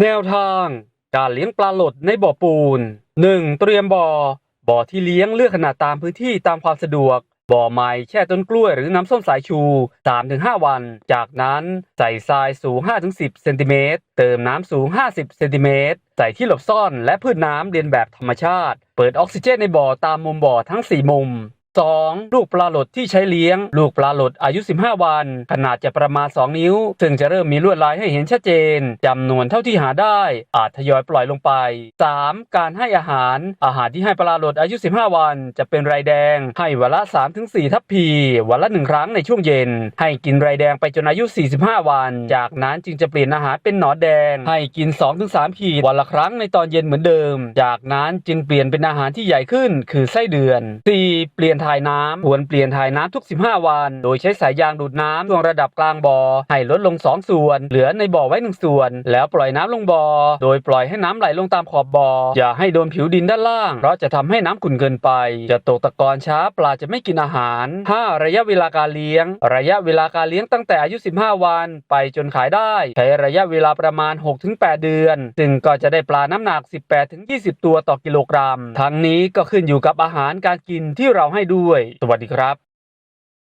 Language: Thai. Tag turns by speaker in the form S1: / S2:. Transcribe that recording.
S1: แนวทางการเลี้ยงปลาหลดในบ่อปูน 1. เตรียมบ่อ บ่อที่เลี้ยงเลือกขนาดตามพื้นที่ตามความสะดวก บ่อไม้แช่ต้นกล้วยหรือน้ำส้มสายชู 3-5 วัน จากนั้นใส่ทรายสูง 5-10 เซนติเมตร เติมน้ำสูง 50 เซนติเมตร ใส่ที่หลบซ่อนและพืชน้ำเรียนแบบธรรมชาติ เปิดออกซิเจนในบ่อตามมุมบ่อทั้ง 4 มุม 2. ลูกปลาหลดที่ใช้เลี้ยง ลูกปลาหลดอายุ 15 วัน ขนาดจะประมาณ 2 นิ้ว ซึ่งจะเริ่มมีลวดลายให้เห็นชัดเจนจำนวนเท่าที่หาได้ อาจทยอยปล่อยลงไป 3. การให้อาหาร อาหารที่ให้ปลาหลดอายุ 15 วัน จะเป็นไรแดง ให้วันละ 3-4 ทัพพี วันละ 1 ครั้งในช่วงเย็น ให้กินไรแดงไปจนอายุ 45 วัน จากนั้นจึงจะเปลี่ยนอาหารเป็นหนอนแดง ให้กิน 2-3 ขีดวันละครั้งในตอนเย็นเหมือนเดิม จากนั้นจึงเปลี่ยนเป็นอาหารที่ใหญ่ขึ้น คือไส้เดือน 4. เปลี่ยนถ่ายน้ำควรเปลี่ยนถ่ายน้ำทุก 15 วัน โดยใช้สายยางดูดน้ำช่วงระดับกลางบ่อให้ลดลง 2 ส่วน เหลือในบ่อไว้ 1 ส่วน แล้วปล่อยน้ำลงบ่อโดยปล่อยให้น้ำไหลลงตามขอบบ่ออย่าให้โดนผิวดินด้านล่าง เพราะจะทำให้น้ำขุ่นเกินไป จะตกตะกอนช้าปลาจะไม่กินอาหาร 5. ระยะเวลาการเลี้ยง ระยะเวลาการเลี้ยงตั้งแต่อายุ 15 วัน ไปจนขายได้ ใช้ระยะเวลาประมาณ 6-8 เดือน ซึ่งก็จะได้ปลาน้ำหนัก 18-20 ตัวต่อกิโลกรัม ทั้งนี้ก็ขึ้นอยู่กับอาหารการกินที่เราให้ด้วย สวัสดีครับ